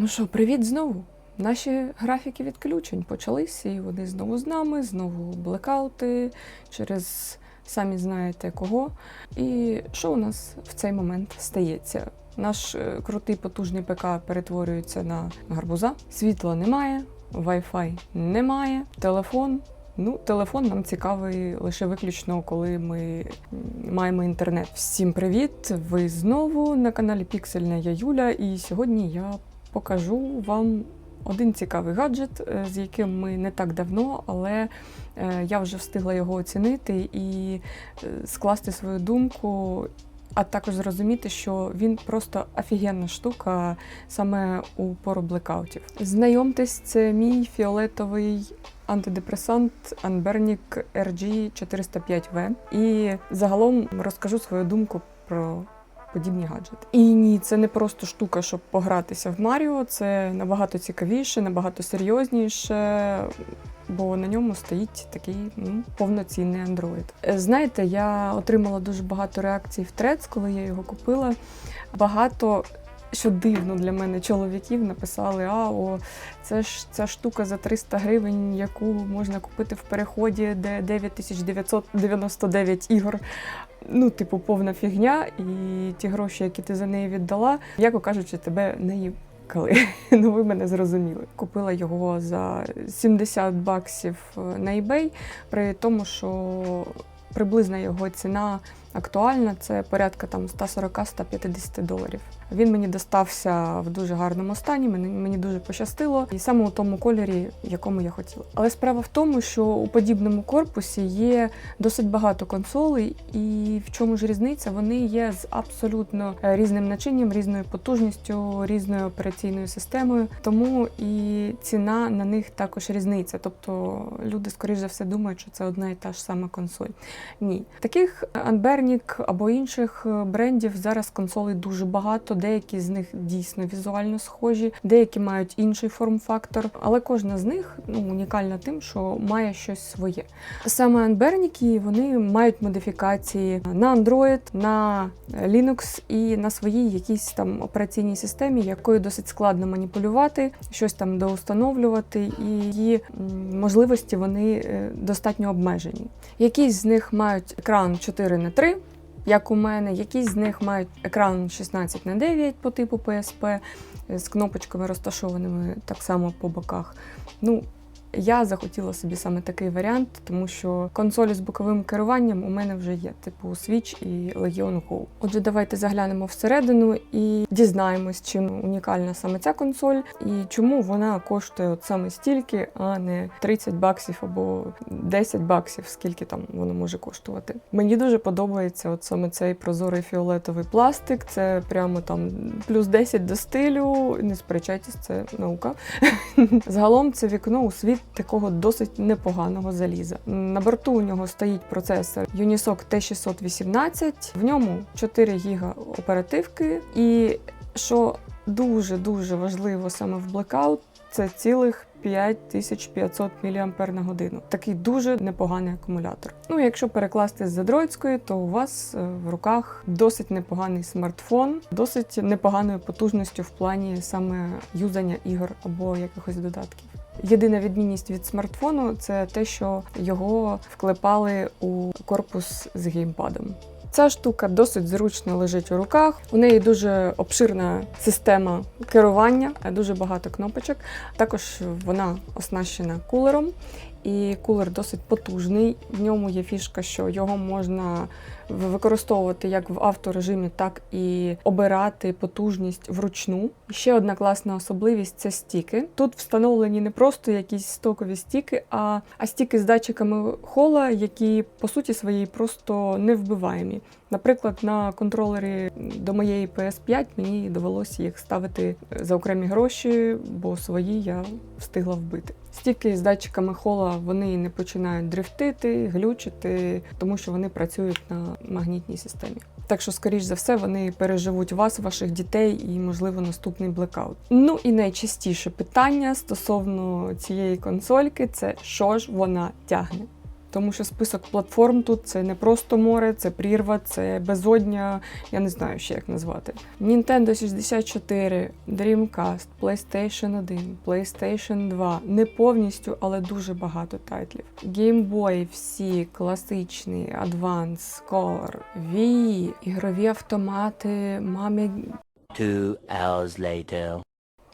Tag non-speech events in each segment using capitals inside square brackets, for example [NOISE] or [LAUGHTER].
Ну що, привіт знову. Наші графіки відключень почалися, і вони знову з нами, знову блекаути через самі знаєте кого. І що у нас в цей момент стається? Наш е, крутий потужний ПК перетворюється на гарбуза, світла немає, Wi-Fi немає, телефон. Ну, телефон нам цікавий лише виключно, коли ми маємо інтернет. Всім привіт! Ви знову на каналі Піксельна Я Юля, і сьогодні я покажу вам один цікавий гаджет, е, з яким ми не так давно, але е, я вже встигла його оцінити і е, скласти свою думку. А також зрозуміти, що він просто офігенна штука саме у пору блекаутів. Знайомтесь, це мій фіолетовий антидепресант Anbernic RG 405V. І загалом розкажу свою думку про подібні гаджети. І ні, це не просто штука, щоб погратися в Маріо. Це набагато цікавіше, набагато серйозніше. Бо на ньому стоїть такий ну, повноцінний Android. Е, Знаєте, я отримала дуже багато реакцій в Трец, коли я його купила. Багато що дивно для мене чоловіків написали: а о, це ж ця штука за 300 гривень, яку можна купити в переході, де 9999 ігор. Ну, типу, повна фігня, і ті гроші, які ти за неї віддала, яко кажучи, тебе не їбкали. [LAUGHS] Ну, ви мене зрозуміли. Купила його за 70 баксів на eBay, при тому, що приблизна його ціна актуальна це порядка там 140-150 доларів. Він мені достався в дуже гарному стані, мені, мені дуже пощастило, і саме у тому кольорі, якому я хотіла. Але справа в тому, що у подібному корпусі є досить багато консолей, і в чому ж різниця? Вони є з абсолютно е, різним начинням, різною потужністю, різною операційною системою. Тому і ціна на них також різниця. Тобто люди, скоріш за все, думають, що це одна і та ж сама консоль. Ні, таких Anbernic або інших е, брендів зараз консолей дуже багато. Деякі з них дійсно візуально схожі, деякі мають інший форм-фактор, але кожна з них ну, унікальна тим, що має щось своє. Саме Anbernic, вони мають модифікації на Android, на Linux і на своїй якійсь там операційній системі, якою досить складно маніпулювати, щось там доустановлювати, і її можливості вони е, достатньо обмежені. Якісь з них мають екран 4 на 3 як у мене, якісь з них мають екран 16 на 9 по типу PSP з кнопочками розташованими так само по боках. Ну, я захотіла собі саме такий варіант, тому що консолі з боковим керуванням у мене вже є, типу Switch і Legion Go. Отже, давайте заглянемо всередину і дізнаємось, чим унікальна саме ця консоль і чому вона коштує от саме стільки, а не 30 баксів або 10 баксів, скільки там воно може коштувати. Мені дуже подобається от саме цей прозорий фіолетовий пластик. Це прямо там плюс 10 до стилю. Не сперечайтесь, це наука. [LAUGHS] Загалом це вікно у світ такого досить непоганого заліза. На борту у нього стоїть процесор Unisoc T618, в ньому 4 ГБ оперативки, і що дуже-дуже важливо саме в Blackout, це цілих 5500 мАч. Такий дуже непоганий акумулятор. Ну, якщо перекласти з андроїдської, то у вас е, в руках досить непоганий смартфон, досить непоганою потужністю в плані саме юзання ігор або якихось додатків. Єдина відмінність від смартфону це те, що його вклепали у корпус з геймпадом. Ця штука досить зручно лежить у руках. У неї дуже обширна система керування, дуже багато кнопочок. Також вона оснащена кулером, і кулер досить потужний. В ньому є фішка, що його можна використовувати як в авторежимі, так і обирати потужність вручну. Ще одна класна особливість це стіки. Тут встановлені не просто якісь стокові стіки, а, а стіки з датчиками хола, які по суті своїй просто невбиваємі. Наприклад, на контролері до моєї PS5 мені довелося їх ставити за окремі гроші, бо свої я встигла вбити. Стіки з датчиками хола вони не починають дрифтити, глючити, тому що вони працюють на магнітній системі. Так що, скоріш за все, вони переживуть вас, ваших дітей і, можливо, наступний блекаут. Ну і найчастіше питання стосовно цієї консольки це що ж вона тягне. Тому що список платформ тут це не просто море, це прірва, це безодня, я не знаю ще як назвати. Nintendo 64, Dreamcast, PlayStation 1, PlayStation 2. Не повністю, але дуже багато тайтлів. Game Boy всі класичні, Advance, Color, Wii, ігрові автомати, мамі. Two hours later.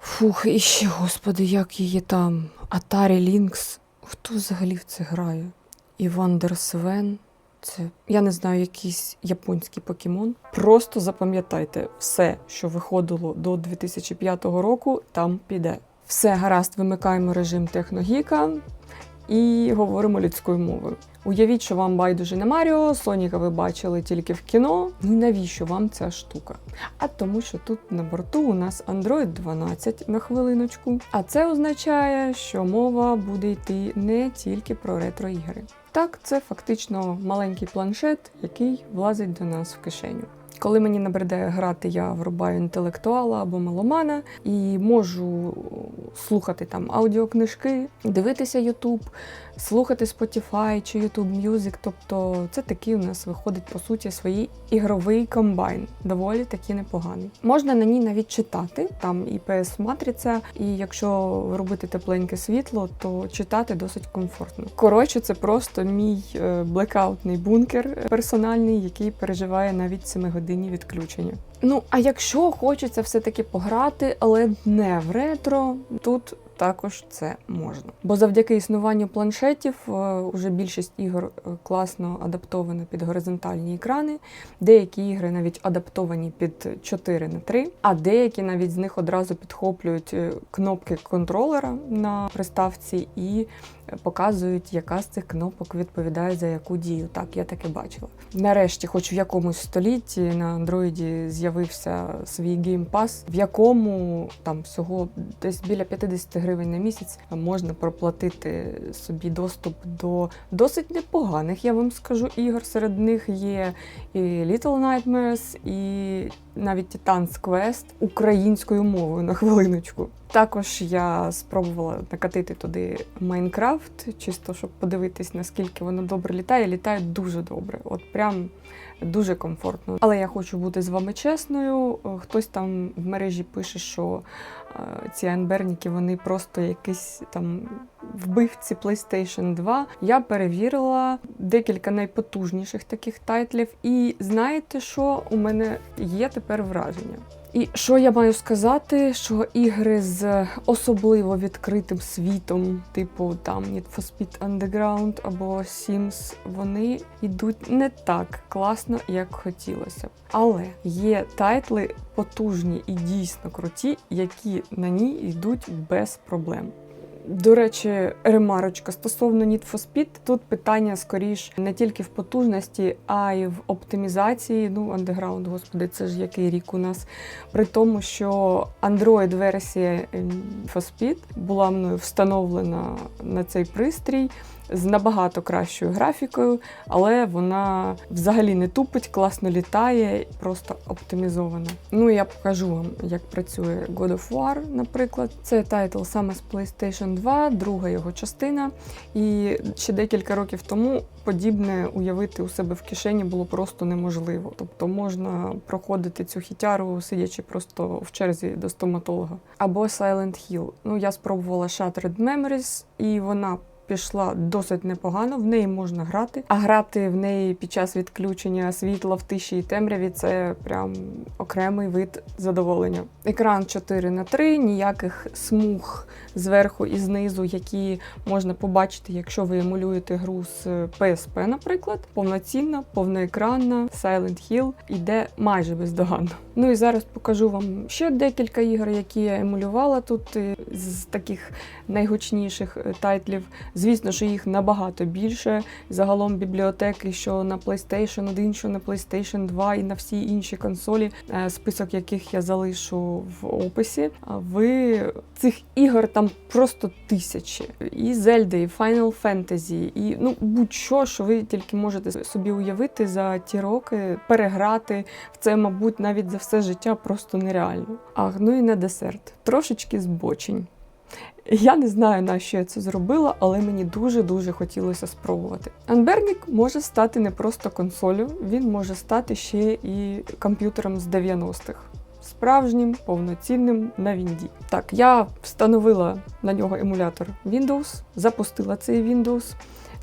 Фух, і ще, господи, як її там. Atari Lynx. Хто взагалі в це грає? Івандер Свен. Це я не знаю, якийсь японський покемон. Просто запам'ятайте, все, що виходило до 2005 року, там піде. Все гаразд, вимикаємо режим техногіка і говоримо людською мовою. Уявіть, що вам байдуже на Маріо, Соніка ви бачили тільки в кіно. Ну навіщо вам ця штука? А тому, що тут на борту у нас Android 12 на хвилиночку. А це означає, що мова буде йти не тільки про ретро-ігри. Так, це фактично маленький планшет, який влазить до нас в кишеню. Коли мені набридає грати, я врубаю інтелектуала або меломана і можу слухати там аудіокнижки, дивитися YouTube, слухати Spotify чи YouTube Music. Тобто це такий у нас виходить по суті свій ігровий комбайн, доволі таки непоганий. Можна на ній навіть читати, там і PS матриця, і якщо робити тепленьке світло, то читати досить комфортно. Коротше, це просто мій е, блекаутний бункер персональний, який переживає навіть 7 годинні відключення. Ну, а якщо хочеться все-таки пограти, але не в ретро, тут також це можна. Бо завдяки існуванню планшетів е, уже більшість ігор е, класно адаптована під горизонтальні екрани. Деякі ігри навіть адаптовані під 4 на 3, а деякі навіть з них одразу підхоплюють е, кнопки контролера на приставці і показують, яка з цих кнопок відповідає за яку дію. Так, я таке бачила. Нарешті, хоч в якомусь столітті на андроїді з'явився свій геймпас, в якому там всього десь біля 50 гривень на місяць можна проплатити собі доступ до досить непоганих, я вам скажу, ігор. Серед них є і Little Nightmares, і навіть Titan's Quest українською мовою на хвилиночку. Також я спробувала накатити туди Майнкрафт, чисто щоб подивитись, наскільки воно добре літає. Літає дуже добре, от прям дуже комфортно. Але я хочу бути з вами чесною. Хтось там в мережі пише, що ці анберніки вони просто якісь там вбивці PlayStation 2. Я перевірила декілька найпотужніших таких тайтлів, і знаєте, що у мене є тепер враження. І що я маю сказати, що ігри з особливо відкритим світом, типу там Need for Speed Underground або Sims, вони йдуть не так класно, як хотілося б. Але є тайтли потужні і дійсно круті, які на ній йдуть без проблем. До речі, ремарочка стосовно Need for Speed, тут питання скоріш не тільки в потужності, а й в оптимізації. Ну, андеграунд, господи, це ж який рік у нас. При тому, що Android-версія Need for Speed була мною встановлена на цей пристрій з набагато кращою графікою, але вона взагалі не тупить, класно літає, просто оптимізована. Ну я покажу вам, як працює God of War, наприклад. Це тайтл саме з PlayStation 2, друга його частина. І ще декілька років тому подібне уявити у себе в кишені було просто неможливо. Тобто можна проходити цю хітяру, сидячи просто в черзі до стоматолога. Або Silent Hill. Ну, я спробувала Shattered Memories, і вона пішла досить непогано, в неї можна грати. А грати в неї під час відключення світла в тиші і темряві це прям окремий вид задоволення. Екран 4 на 3 ніяких смуг зверху і знизу, які можна побачити, якщо ви емулюєте гру з PSP, наприклад. Повноцінна, повноекранна, Silent Hill іде майже бездоганно. Ну і зараз покажу вам ще декілька ігор, які я емулювала тут е, з таких найгучніших е, тайтлів. Звісно, що їх набагато більше. Загалом бібліотеки, що на PlayStation 1, що на PlayStation 2 і на всі інші консолі, е, список яких я залишу в описі. А ви цих ігор там просто тисячі. І Zelda, і Final Fantasy, і ну будь-що, що ви тільки можете собі уявити за ті роки, переграти в це, мабуть, навіть за все життя просто нереально. Ах, ну і на десерт. Трошечки збочень. Я не знаю, на що я це зробила, але мені дуже-дуже хотілося спробувати. Анбернік може стати не просто консолю, він може стати ще і комп'ютером з 90-х. Справжнім, повноцінним на Вінді. Так, я встановила на нього емулятор Windows, запустила цей Windows.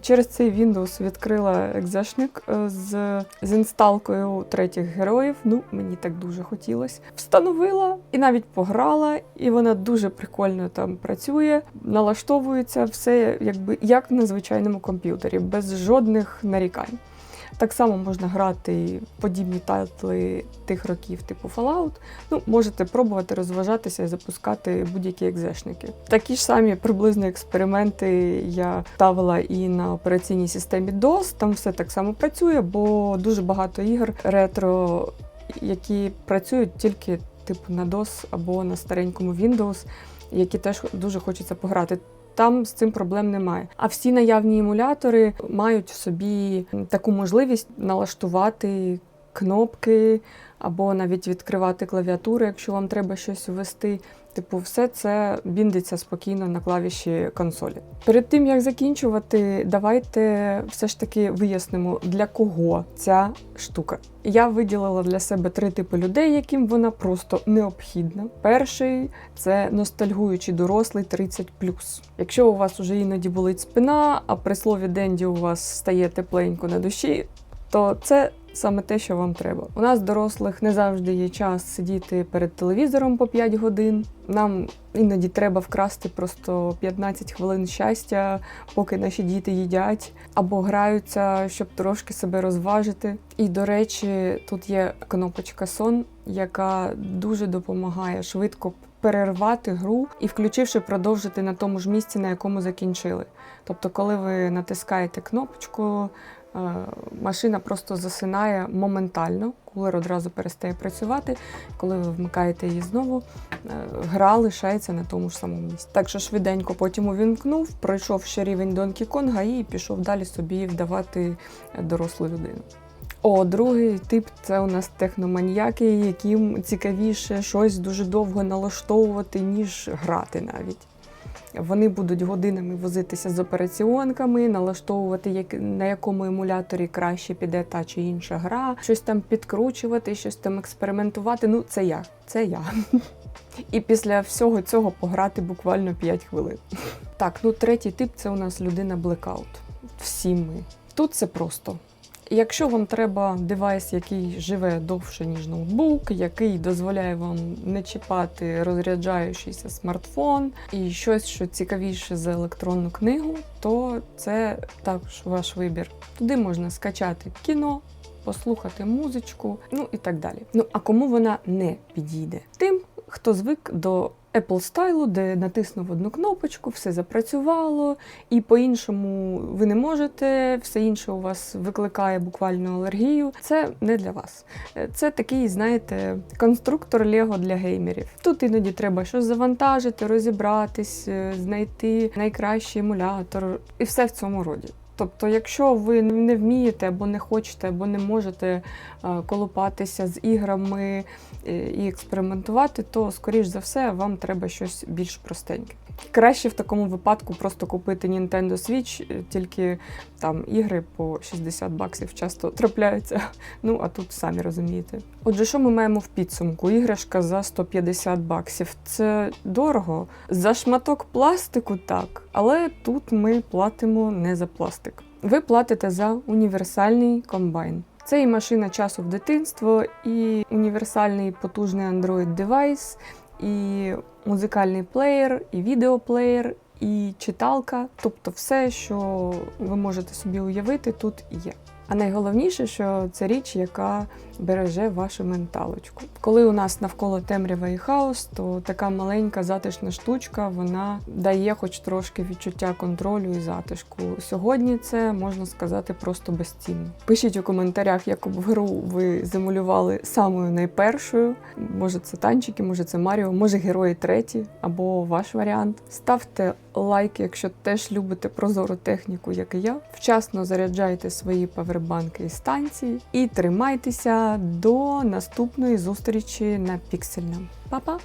Через цей Windows відкрила екзешник е, з, з інсталкою третіх героїв. Ну, мені так дуже хотілося. Встановила і навіть пограла, і вона дуже прикольно там працює, налаштовується все якби як на звичайному комп'ютері, без жодних нарікань. Так само можна грати подібні тайтли тих років, типу Fallout. Ну, можете пробувати розважатися і запускати будь-які екзешники. Такі ж самі приблизно експерименти я ставила і на операційній системі DOS. Там все так само працює, бо дуже багато ігор ретро, які працюють тільки типу на DOS або на старенькому Windows, які теж дуже хочеться пограти. Там з цим проблем немає. А всі наявні емулятори мають в собі таку можливість налаштувати кнопки або навіть відкривати клавіатуру, якщо вам треба щось ввести. Типу, все це біндиться спокійно на клавіші консолі. Перед тим як закінчувати, давайте все ж таки вияснимо, для кого ця штука. Я виділила для себе три типи людей, яким вона просто необхідна. Перший це ностальгуючий дорослий 30 Якщо у вас уже іноді болить спина, а при слові Денді у вас стає тепленько на душі, то це саме те, що вам треба. У нас, дорослих, не завжди є час сидіти перед телевізором по 5 годин. Нам іноді треба вкрасти просто 15 хвилин щастя, поки наші діти їдять або граються, щоб трошки себе розважити. І, до речі, тут є кнопочка сон, яка дуже допомагає швидко перервати гру і, включивши, продовжити на тому ж місці, на якому закінчили. Тобто, коли ви натискаєте кнопочку, машина просто засинає моментально, кулер одразу перестає працювати. Коли ви вмикаєте її знову, е, гра лишається на тому ж самому місці. Так що швиденько потім увімкнув, пройшов ще рівень Донкі Конга і пішов далі собі вдавати дорослу людину. О, другий тип це у нас техноманіяки, яким цікавіше щось дуже довго налаштовувати, ніж грати навіть. Вони будуть годинами возитися з операціонками, налаштовувати, на якому емуляторі краще піде та чи інша гра, щось там підкручувати, щось там експериментувати. Ну, це я. Це я. [LAUGHS] І після всього цього пограти буквально 5 хвилин. Так, ну третій тип це у нас людина блекаут. Всі ми. Тут це просто. Якщо вам треба девайс, який живе довше, ніж ноутбук, який дозволяє вам не чіпати розряджаючийся смартфон і щось, що цікавіше за електронну книгу, то це також ваш вибір. Туди можна скачати кіно, послухати музичку, ну і так далі. Ну а кому вона не підійде? Тим, хто звик до Apple стайлу, де натиснув одну кнопочку, все запрацювало, і по-іншому ви не можете, все інше у вас викликає буквально алергію. Це не для вас. Е, Це такий, знаєте, конструктор Лего для геймерів. Тут іноді треба щось завантажити, розібратись, е, знайти найкращий емулятор і все в цьому роді. Тобто, якщо ви не вмієте або не хочете, або не можете е, колупатися з іграми е, і експериментувати, то, скоріш за все, вам треба щось більш простеньке. Краще в такому випадку просто купити Nintendo Switch, е, тільки там ігри по 60 баксів часто трапляються. [LAUGHS] Ну а тут самі розумієте. Отже, що ми маємо в підсумку? Іграшка за 150 баксів. Це дорого. За шматок пластику так, але тут ми платимо не за пластик. Ви платите за універсальний комбайн. Це і машина часу в дитинство, і універсальний потужний Android девайс, і музикальний плеєр, і відеоплеєр, і читалка. Тобто все, що ви можете собі уявити, тут є. А найголовніше, що це річ, яка береже вашу менталочку. Коли у нас навколо темрява і хаос, то така маленька затишна штучка вона дає хоч трошки відчуття контролю і затишку. Сьогодні це можна сказати просто безцінно. Пишіть у коментарях, яку б гру ви замалювали самою найпершою. Може, це танчики, може це Маріо, може герої треті або ваш варіант. Ставте лайк, якщо теж любите прозору техніку, як і я. Вчасно заряджайте свої павербанки і станції і тримайтеся до наступної зустрічі на піксельному. Па-па!